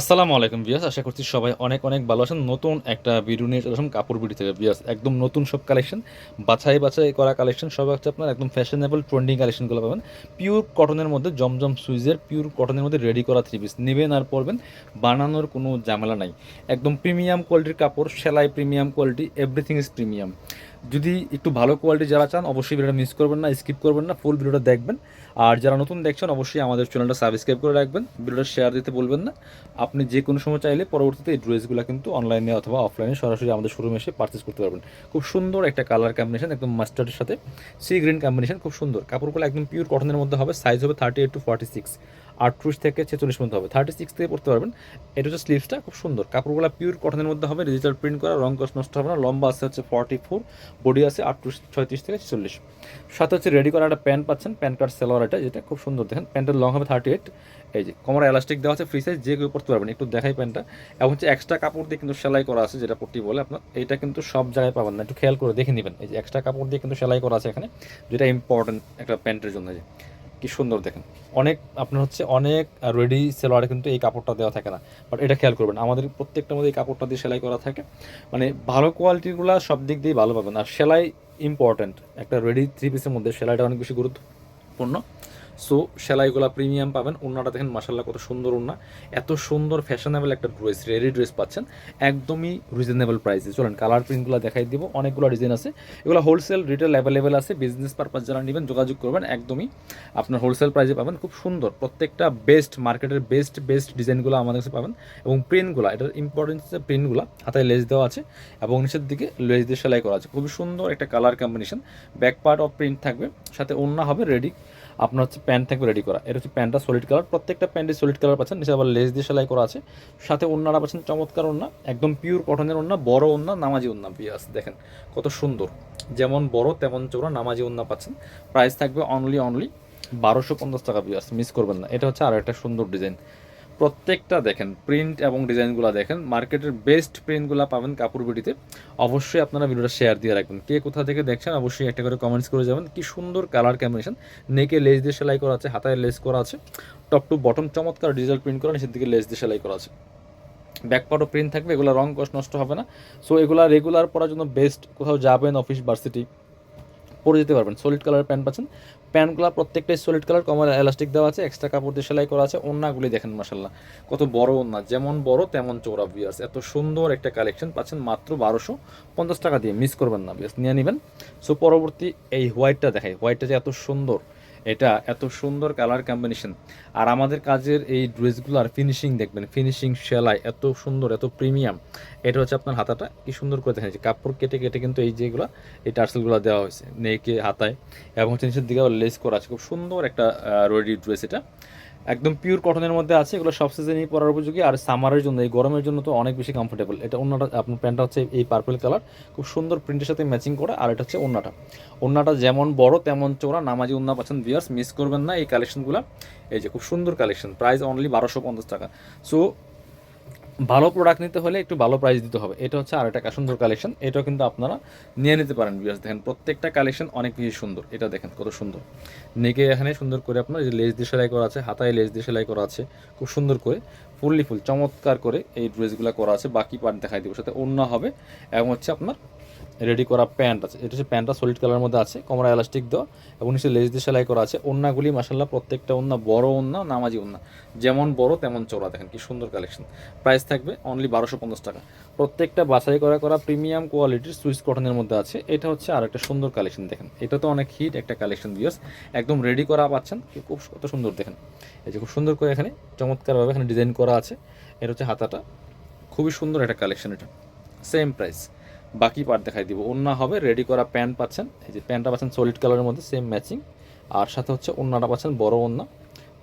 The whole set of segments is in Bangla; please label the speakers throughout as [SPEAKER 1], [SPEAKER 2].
[SPEAKER 1] আসসালামু আলাইকুম বিয়াস আশা করছি সবাই অনেক অনেক ভালো আছেন। নতুন একটা ভিডিও নিয়ে চলে কাপড় বিডি থেকে বিয়াস একদম নতুন সব কালেকশন বাছাই বাছাই করা কালেকশন সব হচ্ছে আপনার একদম ফ্যাশনেবল ট্রেন্ডিং কালেকশনগুলো পাবেন। পিওর কটনের মধ্যে, জমজম সুইজের পিওর কটনের মধ্যে রেডি করা থ্রি পিস নেবেন আর পরবেন, বানানোর কোনো ঝামেলা নাই। একদম প্রিমিয়াম কোয়ালিটির কাপড়, সেলাই premium quality everything is premium যদি একটু ভালো কোয়ালিটি যারা চান, অবশ্যই ভিডিওটা মিস করবেন না স্কিপ করবেন না ফুল ভিডিওটা দেখবেন। আর যারা নতুন দেখছেন, অবশ্যই আমাদের চ্যানেলটা সাবস্ক্রাইব করে রাখবেন। ভিডিওটা শেয়ার দিতে বলবেন না। আপনি যে কোনো সময় চাইলে পরবর্তীতে এই ড্রেসগুলো কিন্তু অনলাইনে অথবা অফলাইনে সরাসরি আমাদের শোরুমে এসে পারচেস করতে পারবেন। খুব সুন্দর একটা কালার কম্বিনেশন একদম মাস্টার্ডের সাথে সি গ্রিন কম্বিনেশন খুব সুন্দর। কাপড়গুলো একদম পিওর কটনের মধ্যে হবে সাইজ হবে thirty eight to forty six আটত্রিশ থেকে ছেচল্লিশ পর্যন্ত হবে। থার্টি সিক্স থেকে পড়তে পারবেন। এটা হচ্ছে স্লিভসটা খুব সুন্দর। কাপড়গুলো পিওর কটনের মধ্যে হবে ডিজিটাল প্রিন্ট করা, রং কস নষ্ট হবে না। লম্বা আছে হচ্ছে ফর্টি ফোর বডি আছে আটত্রিশ, ছয়ত্রিশ থেকে ছেচল্লিশ। সাথে হচ্ছে রেডি করা একটা প্যান্ট পাচ্ছেন প্যান্ট কার্ড সেলোয়ার এটা, যেটা খুব সুন্দর। দেখেন প্যান্টের লং হবে থার্টি এইট এই যে, কোমরে এলাস্টিক দেওয়া আছে ফ্রি সাইজ যে কেউ পড়তে পারবেন। একটু দেখাই প্যান্টটা এবং হচ্ছে এক্সট্রা কাপড় দিয়ে কিন্তু সেলাই করা আছে, যেটা পট্টি বলে আপনার। এইটা কিন্তু সব জায়গায় পাবেন না। একটু খেয়াল করে দেখে নেবেন। এই যে এক্সট্রা কাপড় দিয়ে কিন্তু সেলাই করা আছে এখানে, যেটা ইম্পর্টেন্ট একটা প্যান্টের জন্য। যে কি সুন্দর দেখেন। অনেক আপনার হচ্ছে অনেক রেডি সেলোয়ারে কিন্তু এই কাপড়টা দেওয়া থাকে না। বাট এটা খেয়াল করবেন, আমাদের প্রত্যেকটা মধ্যে এই কাপড়টা দিয়ে সেলাই করা থাকে। মানে ভালো কোয়ালিটিগুলো সব দিক দিয়ে ভালো পাবেন। আর সেলাই ইম্পর্ট্যান্ট একটা রেডি থ্রি পিসের মধ্যে সেলাইটা অনেক বেশি গুরুত্বপূর্ণ। সো সেলাইগুলো প্রিমিয়াম পাবেন। ওনাটা দেখেন মাসাল্লাহ কত সুন্দর ওনা এত সুন্দর ফ্যাশনেবল একটা ড্রেস, রেডি ড্রেস পাচ্ছেন। একদমই রিজনেবল প্রাইসে চলেন কালার প্রিন্টগুলো দেখাই দিব। অনেকগুলো ডিজাইন আছে। এগুলো হোলসেল রিটেল অ্যাভেলেবেল আছে। বিজনেস পারপাস যারা নেবেন যোগাযোগ করবেন। একদমই আপনার হোলসেল প্রাইসে পাবেন। খুব সুন্দর। প্রত্যেকটা বেস্ট মার্কেটের বেস্ট বেস্ট ডিজাইনগুলো আমাদের কাছে পাবেন। এবং প্রিন্টগুলো এটার ইম্পর্টেন্স প্রিন্টগুলো হাতায় লেস দেওয়া আছে এবং নিচের দিকে লেস দিয়ে সেলাই করা আছে। খুবই সুন্দর একটা colour combination back part of print থাকবে। সাথে ওন্না হবে রেডি আপনার হচ্ছে প্যান্ট থাকবে রেডি করা। এটা হচ্ছে প্যান্টটা সলিড কালার প্রত্যেকটা প্যান্টে সলিড কালার পাচ্ছেন। নিচে আবার লেস দিয়ে সেলাই করা আছে। সাথে ওনারা পাচ্ছেন চমৎকার ওনা একদম পিওর কটনের ওনা বড় ওনা নামাজি ওনা পিয়াস দেখেন কত সুন্দর। যেমন বড়, তেমন চোরা নামাজি ওনা পাচ্ছেন। প্রাইস থাকবে অনলি অনলি বারোশো পঞ্চাশ টাকা পিয়াস মিস করবেন না। এটা হচ্ছে আরও একটা সুন্দর ডিজাইন প্রত্যেকটা দেখেন প্রিন্ট এবং ডিজাইনগুলো দেখেন, মার্কেটের বেস্ট প্রিন্টগুলো পাবেন কাপড় বিডিতে। অবশ্যই আপনারা ভিডিওটা শেয়ার দিয়ে রাখবেন। কে কোথা থেকে দেখছেন, অবশ্যই একটা করে কমেন্টস করে যাবেন। কি সুন্দর কালার কম্বিনেশন নেকে লেস দিয়ে সেলাই করা আছে, হাতায় লেস করা আছে। টপ টু বটম চমৎকার ডিজিটাল প্রিন্ট করা নিচের দিকে লেস দিয়ে সেলাই করা আছে। ব্যাকপার্টও প্রিন্ট থাকবে, এগুলো রং কষ্ট নষ্ট হবে না। সো এগুলো রেগুলার পরার জন্য বেস্ট কোথাও যাবেন অফিস ভার্সিটি পরে যেতে পারবেন। সলিড কালারের প্যান্ট পাচ্ছেন। প্যান্টগুলো প্রত্যেকটাই সলিড কালার কমার এলাস্টিক দেওয়া আছে এক্সট্রা কাপড় দিয়ে সেলাই করা আছে ওন্নাগুলি দেখেন মাসাল্লাহ কত বড় ওন্না যেমন বড় তেমন চৌড়া বিয়ার্স এত সুন্দর একটা কালেকশন পাচ্ছেন মাত্র বারোশো পঞ্চাশ টাকা দিয়ে মিস করবেন না বিয়ার্স নিয়ে নেবেন। সো পরবর্তী এই হোয়াইটটা দেখাই হোয়াইটটা যে এত সুন্দর এটা এত সুন্দর কালার কম্বিনেশন আর আমাদের কাজের এই ড্রেসগুলোর ফিনিশিং দেখবেন ফিনিশিং সেলাই এত সুন্দর, এত প্রিমিয়াম এটা হচ্ছে আপনার হাতাটা কি সুন্দর করে দেখা যাচ্ছে কাপড় কেটে কেটে কিন্তু এই যেগুলো, এই টার্সেলগুলো দেওয়া হয়েছে, নেকে, হাতায়। এবং হচ্ছে নিচের দিকে লেস করা আছে, খুব সুন্দর একটা রেডি ড্রেস এটা। একদম পিওর কটনের মধ্যে আছে, এগুলো সব সিজনই পরার উপযোগী। আর সামারের জন্য, এই গরমের জন্য তো অনেক বেশি কমফোর্টেবল এটা অন্যটা, আপনার প্যান্টটা হচ্ছে এই পার্পল কালার খুব সুন্দর প্রিন্টের সাথে ম্যাচিং করে। আর এটা হচ্ছে অন্যটা অন্যটা যেমন বড়, তেমন চোরা নামাজি অন্য পাচ্ছেন বিয়ার্স মিস করবেন না এই কালেকশনগুলো এই যে, খুব সুন্দর কালেকশন প্রাইস অনলি বারোশো পঞ্চাশ টাকা। সো ভালো প্রোডাক্ট নিতে হলে একটু ভালো প্রাইস দিতে হবে। এটা হচ্ছে আর একটা সুন্দর কালেকশন এটাও কিন্তু আপনারা নিয়ে নিতে পারেন বিয়ার্স দেখেন, প্রত্যেকটা কালেকশন অনেক বেশি সুন্দর। এটা দেখেন, কত সুন্দর। নেকে এখানে সুন্দর করে আপনার যে লেস দিয়ে সেলাই করা আছে, হাতায় লেস দিয়ে সেলাই করা আছে, খুব সুন্দর করে ফুললি ফুল চমৎকার করে এই ড্রেসগুলো করা আছে। বাকি পার্ট দেখাই দেবো, সাথে অন্য হবে এবং হচ্ছে আপনার রেডি করা প্যান্ট আছে। এটা হচ্ছে প্যান্টটা সলিড কালারের মধ্যে আছে, কমরা এলাস্টিক দেওয়া এবং নিচে লেজ দিয়ে সেলাই করা আছে। ওন্নাগুলি মাসাল্লাহ প্রত্যেকটা ওন্না বড় ওন্না, নামাজি ওন্না। যেমন বড় তেমন চওড়া, দেখেন কি সুন্দর কালেকশন প্রাইস থাকবে অনলি বারোশো পঞ্চাশ টাকা। প্রত্যেকটা বাছাই করা করা প্রিমিয়াম কোয়ালিটির সুইচ কটনের মধ্যে আছে। এটা হচ্ছে আর একটা সুন্দর কালেকশন দেখেন। এটা তো অনেক হিট একটা কালেকশন বিয়ার্স একদম রেডি করা পাচ্ছেন খুব কত সুন্দর, দেখেন। এই যে খুব সুন্দর করে এখানে চমৎকারভাবে এখানে ডিজাইন করা আছে। এটা হচ্ছে হাতাটা। খুবই সুন্দর একটা কালেকশন এটা। সেম প্রাইস বাকি পার্ট দেখাই দিব। ওন্না হবে রেডি করা প্যান্ট পাচ্ছেন। এই যে প্যান্টটা পাচ্ছেন সলিড কালারের মধ্যে সেম ম্যাচিং আর সাথে হচ্ছে ওন্নাটা পাচ্ছেন বড় ওন্না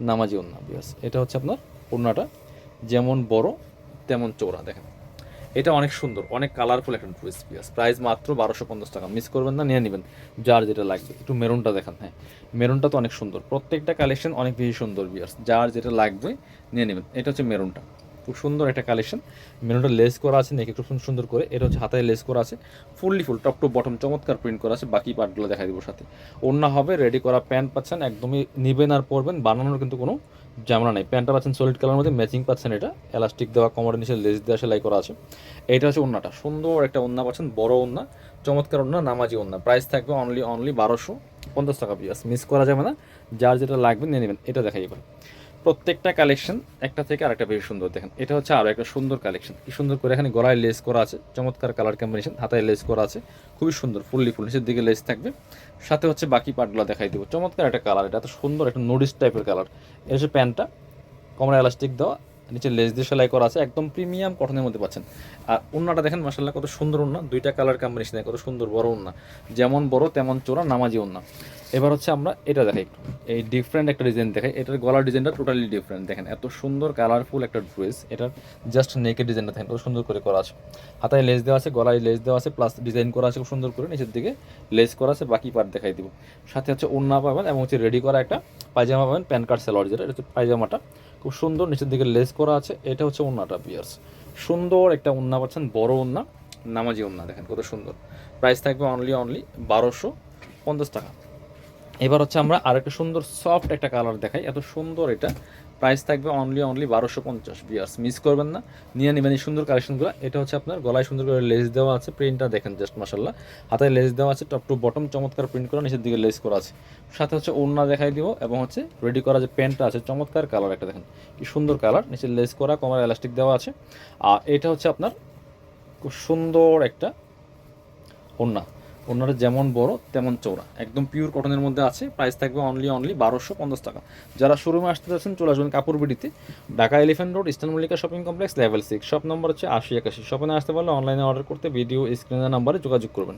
[SPEAKER 1] নামাজি ওন্না বিয়াস। এটা হচ্ছে আপনার ওন্নাটা যেমন বড়, তেমন চৌড়া দেখেন। এটা অনেক সুন্দর, অনেক কালারফুল একটা ড্রেস বিয়াস। প্রাইস মাত্র বারোশো পঞ্চাশ টাকা। মিস করবেন না, নিয়ে নেবেন। যার যেটা লাগবে। একটু মেরুনটা দেখান হ্যাঁ। মেরুনটা তো অনেক সুন্দর। প্রত্যেকটা কালেকশন অনেক বেশি সুন্দর বিয়ার্স যার যেটা লাগবে, নিয়ে নেবেন। এটা হচ্ছে মেরুনটা। খুব সুন্দর একটা কালেকশন মেনুটা লেস করা আছে নেকে খুব সুন্দর করে। এটা হচ্ছে হাতায় লেস করা আছে। Fully full top to bottom চমৎকার প্রিন্ট করা আছে। বাকি পার্টগুলো দেখা দিব সাথে। অন্য হবে রেডি করা প্যান্ট পাচ্ছেন, একদমই নিবেন আর পরবেন। বানানোর কিন্তু কোনো জামলা নাই। প্যান্টটা পাচ্ছেন সলিড কালার মধ্যে ম্যাচিং পাচ্ছেন এটা। এলাস্টিক দেওয়া কোমরের নিচে লেস দেওয়া, সেলাই করা আছে। এটা হচ্ছে ওন্নাটা সুন্দর একটা ওন্না পাচ্ছেন, বড় ওন্না চমৎকার ওন্না নামাজি ওন্না প্রাইস থাকবে অনলি অনলি বারোশো পঞ্চাশ টাকা পিস মিস করা যাবে না। যার যেটা লাগবে, নিয়ে নেবেন। এটা দেখাই এবার। প্রত্যেকটা কালেকশন একটা থেকে আরেকটা বেশি সুন্দর দেখেন। এটা হচ্ছে আরও একটা সুন্দর কালেকশন কি সুন্দর করে এখানে গলায় লেস করা আছে। চমৎকার কালার কম্বিনেশন হাতায় লেস করা আছে। খুবই সুন্দর, ফুললি ফুল, নিচের দিকে লেস থাকবে। সাথে হচ্ছে বাকি পার্টগুলো দেখাই দেবো। চমৎকার একটা কালার এটা এত সুন্দর, একটা নোডিস টাইপের কালার এটা হচ্ছে প্যান্টটা কমরা এলাস্টিক দেওয়া। নিচে লেস দিয়ে সেলাই করা আছে, একদম প্রিমিয়াম কটনের মধ্যে পাচ্ছেন। আর উন্নাটা দেখেন মাসাল্লাহ কত সুন্দর উন্না। দুইটা কালার কম্বিনেশন কত সুন্দর বড় উন্না। যেমন বড়, তেমন চোরা নামাজি উন্না। এবার হচ্ছে আমরা এটা দেখাই একটু। এই ডিফারেন্ট একটা ডিজাইন দেখাই। এটার গলার ডিজাইনটা টোটালি ডিফারেন্ট দেখেন, এত সুন্দর কালারফুল একটা ড্রেস এটার জাস্ট নেকের ডিজাইনটা দেখেন, কত সুন্দর করে করা আছে। হাতায় লেস দেওয়া আছে, গলায় লেস দেওয়া আছে প্লাস ডিজাইন করা আছে খুব সুন্দর করে। নিচের দিকে লেস করা আছে, বাকি পার্ট দেখাই দিব। সাথে হচ্ছে ওন্না পাবেন এবং হচ্ছে রেডি করা একটা পায়জামা পাবেন, প্যান কার্ড, সালোয়ার যেটা, এটা হচ্ছে পায়জামাটা। খুব সুন্দর, নিচের দিকে লেস করা আছে। এটা হচ্ছে ওন্নাটা পিয়ার্স সুন্দর একটা ওন্না পাচ্ছেন, বড় ওন্না, নামাজি ওন্না, দেখেন কত সুন্দর। প্রাইস থাকবে অনলি অনলি বারোশো পঞ্চাশ টাকা। এবার হচ্ছে আমরা আরেকটা সুন্দর সফট একটা কালার দেখাই। এত সুন্দর এটা। প্রাইস থাকবে অনলি অনলি বারোশো পঞ্চাশ। বিয়ার্স মিস করবেন না। নিয়ে নেবেন এই সুন্দর কালেকশনগুলো এটা হচ্ছে আপনার গলায় সুন্দর করে লেস দেওয়া আছে। প্রিন্টটা দেখেন জাস্ট মাসাল্লাহ হাতায় লেস দেওয়া আছে টপ টু বটম চমৎকার প্রিন্ট করা, নিচের দিকে লেস করা আছে। সাথে হচ্ছে ওড়না দেখাই দিব এবং হচ্ছে রেডি করা যে প্যান্টটা আছে, চমৎকার কালার একটা দেখেন। কি সুন্দর কালার নিচে লেস করা, কমার এলাস্টিক দেওয়া আছে। আর এটা হচ্ছে আপনার খুব সুন্দর একটা ওড়না। ওনারা যেমন বড়, তেমন চৌড়া একদম পিওর কটনের মধ্যে আছে প্রাইস থাকবে অনলি অনলি বারোশো পঞ্চাশ টাকা। যারা শোরুমে আসতে চাচ্ছেন চলে আসবেন কাপড় বিডিতে। Dhaka elephant road eastern Mallika shopping complex level six shop number হচ্ছে আশি একাশি। শপে আসতে পারলে অনলাইনে অর্ডার করতে ভিডিও স্ক্রিনের নাম্বারে যোগাযোগ করবেন।